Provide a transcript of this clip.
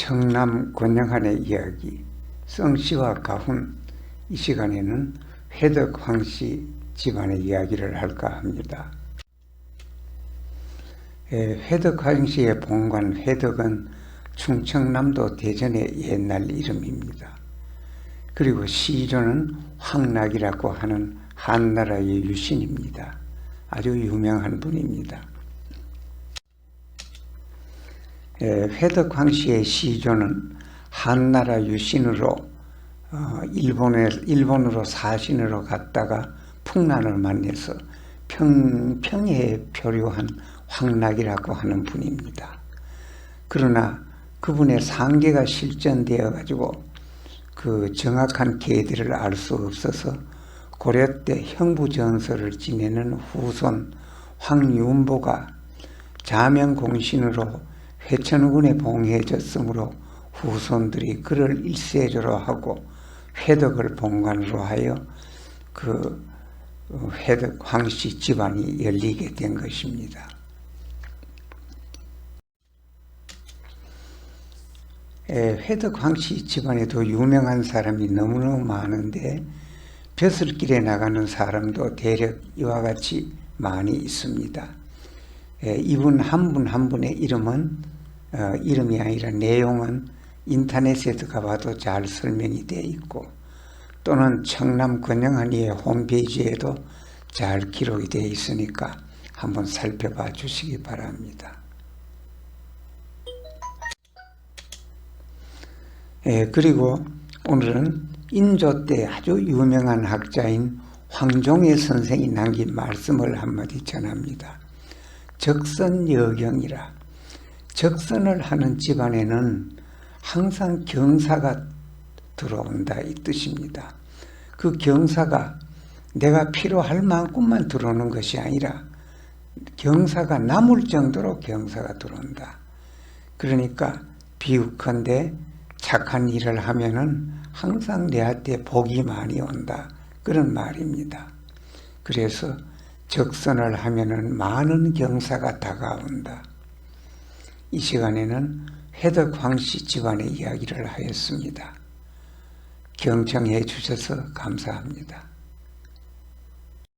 청남 권영한의 이야기 성씨와 가훈 이 시간에는 회덕 황씨 집안의 이야기를 할까 합니다. 에, 회덕 황씨의 본관 회덕은 충청남도 대전의 옛날 이름입니다. 그리고 시조는 황락이라고 하는 한나라의 유신입니다. 아주 유명한 분입니다. 에, 회덕 황씨의 시조는 한나라 유신으로 어, 일본에 일본으로 사신으로 갔다가 풍란을 만나서 평 평해에 표류한 황락이라고 하는 분입니다. 그러나 그분의 상계가 실전되어 가지고 그 정확한 계들을 알수 없어서 고려 때 형부전설을 지내는 후손 황윤보가 자명공신으로 회천군에 봉해졌으므로 후손들이 그를 일세조로 하고 회덕을 본관으로 하여 그 회덕 황씨 집안이 열리게 된 것입니다. 에, 회덕 황씨 집안에도 유명한 사람이 너무너무 많은데 벼슬길에 나가는 사람도 대략 이와 같이 많이 있습니다. 에, 이분 한분한 분의 이름은 어, 이름이 아니라 내용은 인터넷에 들어가봐도 잘 설명이 되어 있고 또는 청남 권영한이의 홈페이지에도 잘 기록이 되어 있으니까 한번 살펴봐 주시기 바랍니다. 예, 그리고 오늘은 인조 때 아주 유명한 학자인 황종의 선생이 남긴 말씀을 한마디 전합니다. 적선여경이라 적선을 하는 집안에는 항상 경사가 들어온다 이 뜻입니다. 그 경사가 내가 필요할 만큼만 들어오는 것이 아니라 경사가 남을 정도로 경사가 들어온다. 그러니까 비유컨대 착한 일을 하면은 항상 내한테 복이 많이 온다. 그런 말입니다. 그래서 적선을 하면은 많은 경사가 다가온다. 이 시간에는 회덕 황씨 집안의 이야기를 하였습니다. 경청해 주셔서 감사합니다.